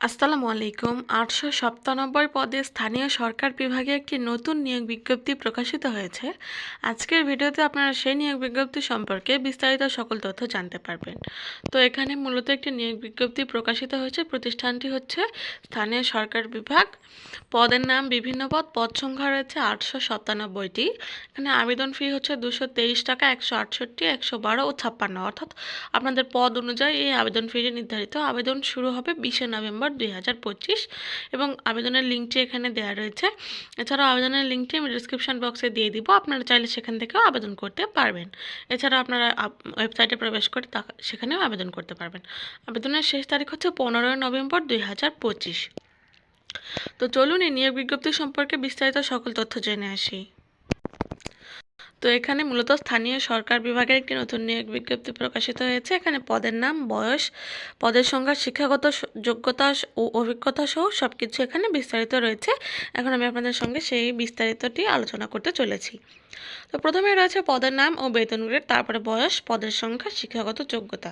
আসসালামু আলাইকুম। আটশো সপ্তানব্বই পদে স্থানীয় সরকার বিভাগে একটি নতুন নিয়োগ বিজ্ঞপ্তি প্রকাশিত হয়েছে। আজকের ভিডিওতে আপনারা সেই নিয়োগ বিজ্ঞপ্তি সম্পর্কে বিস্তারিত সকল তথ্য জানতে পারবেন। তো এখানে মূলত একটি নিয়োগ বিজ্ঞপ্তি প্রকাশিত হয়েছে। প্রতিষ্ঠানটি হচ্ছে স্থানীয় সরকার বিভাগ। পদের নাম বিভিন্ন পদ। পদ সংখ্যা রয়েছে আটশো সাতানব্বইটি এখানে আবেদন ফি হচ্ছে দুশো তেইশ টাকা, একশো আটষট্টি, একশো বারো ও ছাপ্পান্ন। অর্থাৎ আপনাদের পদ অনুযায়ী এই আবেদন ফিটি নির্ধারিত। আবেদন শুরু হবে বিশে নভেম্বর দুই হাজার পঁচিশ এবং আবেদনের লিঙ্কটি এখানে দেওয়া রয়েছে। এছাড়াও আবেদনের লিঙ্কটি আমি ডিসক্রিপশন বক্সে দিয়ে দিব, আপনারা চাইলে সেখান থেকেও আবেদন করতে পারবেন। এছাড়াও আপনারা ওয়েবসাইটে প্রবেশ করে তা, সেখানেও আবেদন করতে পারবেন। আবেদনের শেষ তারিখ হচ্ছে পনেরোই নভেম্বর দুই হাজার পঁচিশ। তো চলুন এই নিয়োগ বিজ্ঞপ্তি সম্পর্কে বিস্তারিত সকল তথ্য জেনে আসি। তো এখানে মূলত স্থানীয় সরকার বিভাগের একটি নতুন নিয়োগ বিজ্ঞপ্তি প্রকাশিত হয়েছে। এখানে পদের নাম, বয়স, পদের সংখ্যা, শিক্ষাগত যোগ্যতা ও অভিজ্ঞতা সহ সব কিছু এখানে বিস্তারিত রয়েছে। এখন আমি আপনাদের সঙ্গে সেই বিস্তারিতটি আলোচনা করতে চলেছি। তো প্রথমে রয়েছে পদের নাম ও বেতন গ্রেড, তারপরে বয়স, পদের সংখ্যা, শিক্ষাগত যোগ্যতা।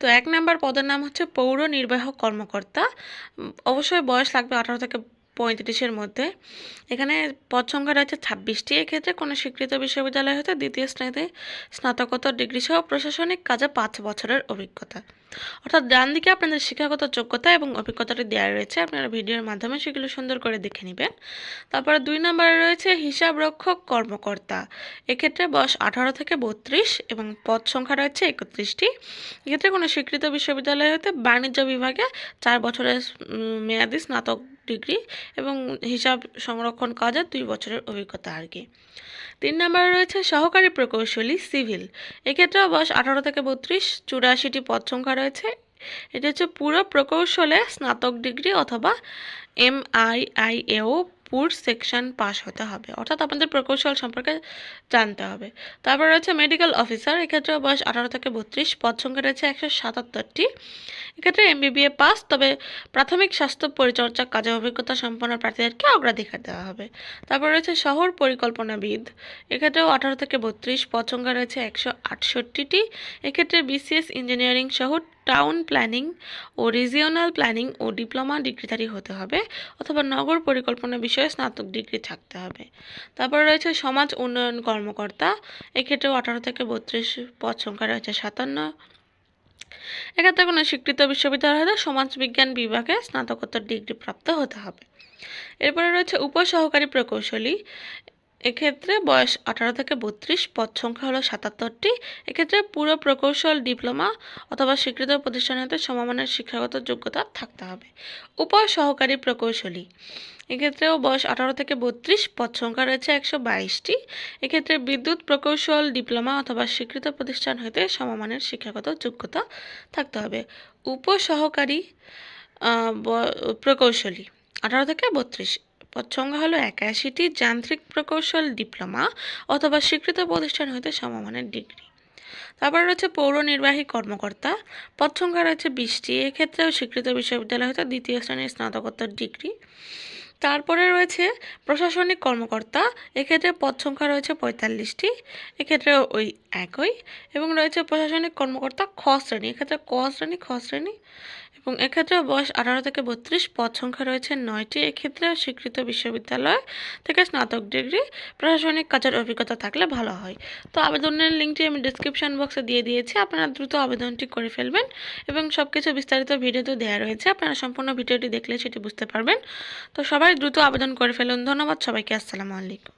তো এক নাম্বার পদের নাম হচ্ছে পৌর নির্বাহক কর্মকর্তা। অবশ্যই বয়স লাগবে আঠারো থেকে পঁয়ত্রিশের মধ্যে। এখানে পদ সংখ্যা রয়েছে ছাব্বিশটি। এক্ষেত্রে কোনো স্বীকৃত বিশ্ববিদ্যালয় হতে দ্বিতীয় শ্রেণীতে স্নাতকোত্তর ডিগ্রি সহ প্রশাসনিক কাজে পাঁচ বছরের অভিজ্ঞতা। অর্থাৎ ডান দিকে আপনাদের শিক্ষাগত যোগ্যতা এবং অভিজ্ঞতাটি দেওয়া রয়েছে। আপনারা ভিডিওর মাধ্যমে সেগুলো সুন্দর করে দেখে নেবেন। তারপরে দুই নম্বরে রয়েছে হিসাব রক্ষক কর্মকর্তা। এক্ষেত্রে বয়স আঠারো থেকে বত্রিশ এবং পদ সংখ্যা রয়েছে একত্রিশটি। এক্ষেত্রে কোনো স্বীকৃত বিশ্ববিদ্যালয় হতে বাণিজ্য বিভাগে চার বছরের মেয়াদি স্নাতক ডিগ্রি এবং হিসাব সংরক্ষণ কাজে দুই বছরের অভিজ্ঞতা আর কি। তিন নম্বরে রয়েছে সহকারী প্রকৌশলী সিভিল। এক্ষেত্রেও বয়স আঠারো থেকে বত্রিশ, চুরাশিটি পদ সংখ্যা রয়েছে। এটা হচ্ছে পুরো প্রকৌশলে স্নাতক ডিগ্রি অথবা এম আই আই এও পুর সেকশন পাস হতে হবে। অর্থাৎ আপনাদের প্রকৌশল সম্পর্কে জানতে হবে। তারপর রয়েছে মেডিকেল অফিসার এক্ষেত্রেও বয়স আঠারো থেকে বত্রিশ, পদ সংখ্যা রয়েছে একশো সাতাত্তরটি। এক্ষেত্রে এমবিবিএ পাস, তবে প্রাথমিক স্বাস্থ্য পরিচর্যা কাজে অভিজ্ঞতা সম্পন্ন প্রার্থীদেরকে অগ্রাধিকার দেওয়া হবে। তারপর রয়েছে শহর পরিকল্পনাবিদ, এক্ষেত্রেও আঠারো থেকে বত্রিশ, পদ সংখ্যা রয়েছে একশো আটষট্টিটি। এক্ষেত্রে বিসিএস ইঞ্জিনিয়ারিং সহ টাউন প্ল্যানিং ও রিজিওনাল প্ল্যানিং ও ডিপ্লোমা ডিগ্রিধারী হতে হবে অথবা নগর পরিকল্পনা বিষয়ে স্নাতক ডিগ্রি থাকতে হবে। তারপর রয়েছে সমাজ উন্নয়ন কর্মকর্তা, এক্ষেত্রেও আঠারো থেকে বত্রিশ পদ সংখ্যা রয়েছে সাতান্ন। এক্ষেত্রে কোনো স্বীকৃত বিশ্ববিদ্যালয় হতে সমাজবিজ্ঞান বিভাগে স্নাতকোত্তর ডিগ্রি প্রাপ্ত হতে হবে। এরপরে রয়েছে উপসহকারী প্রকৌশলী এক্ষেত্রে বয়স আঠারো থেকে বত্রিশ পদ সংখ্যা হলো সাতাত্তরটি। এক্ষেত্রে পুরো প্রকৌশল ডিপ্লোমা অথবা স্বীকৃত প্রতিষ্ঠান হতে সমমানের শিক্ষাগত যোগ্যতা থাকতে হবে। উপসহকারী প্রকৌশলী। এক্ষেত্রেও বয়স আঠারো থেকে বত্রিশ পদ সংখ্যা রয়েছে একশো বাইশটি। এক্ষেত্রে বিদ্যুৎ প্রকৌশল ডিপ্লোমা অথবা স্বীকৃত প্রতিষ্ঠান হতে সমমানের শিক্ষাগত যোগ্যতা থাকতে হবে। উপসহকারী আহ, ব- প্রকৌশলী। আঠারো থেকে বত্রিশ পদ সংখ্যা হলো একাশিটি, যান্ত্রিক প্রকৌশল ডিপ্লোমা অথবা স্বীকৃত প্রতিষ্ঠান হইতে সমমানের ডিগ্রি। তারপর রয়েছে পৌর নির্বাহী কর্মকর্তা পদ সংখ্যা রয়েছে বিশটি, এক্ষেত্রেও স্বীকৃত বিশ্ববিদ্যালয় হতে দ্বিতীয় শ্রেণির স্নাতকোত্তর ডিগ্রি। তারপরে রয়েছে প্রশাসনিক কর্মকর্তা, এক্ষেত্রে পদ সংখ্যা রয়েছে পঁয়তাল্লিশটি, এক্ষেত্রে ওই একই, এবং রয়েছে প্রশাসনিক কর্মকর্তা খ শ্রেণি, এক্ষেত্রে ক শ্রেণি, খ শ্রেণি, এবং এক্ষেত্রেও বয়স আঠারো থেকে বত্রিশ, পদ সংখ্যা রয়েছে নয়টি, এক্ষেত্রে স্বীকৃত বিশ্ববিদ্যালয় থেকে স্নাতক ডিগ্রি, প্রশাসনিক কাজের অভিজ্ঞতা থাকলে ভালো হয়। তো আবেদনের লিঙ্কটি আমি ডিসক্রিপশন বক্সে দিয়ে দিয়েছি, আপনারা দ্রুত আবেদনটি করে ফেলবেন, এবং সব কিছু বিস্তারিত ভিডিওতে দেওয়া রয়েছে, আপনারা সম্পূর্ণ ভিডিওটি দেখলে সেটি বুঝতে পারবেন। তো সবাই দ্রুত আবেদন করে ফেলুন। ধন্যবাদ সবাইকে। আসসালামু আলাইকুম।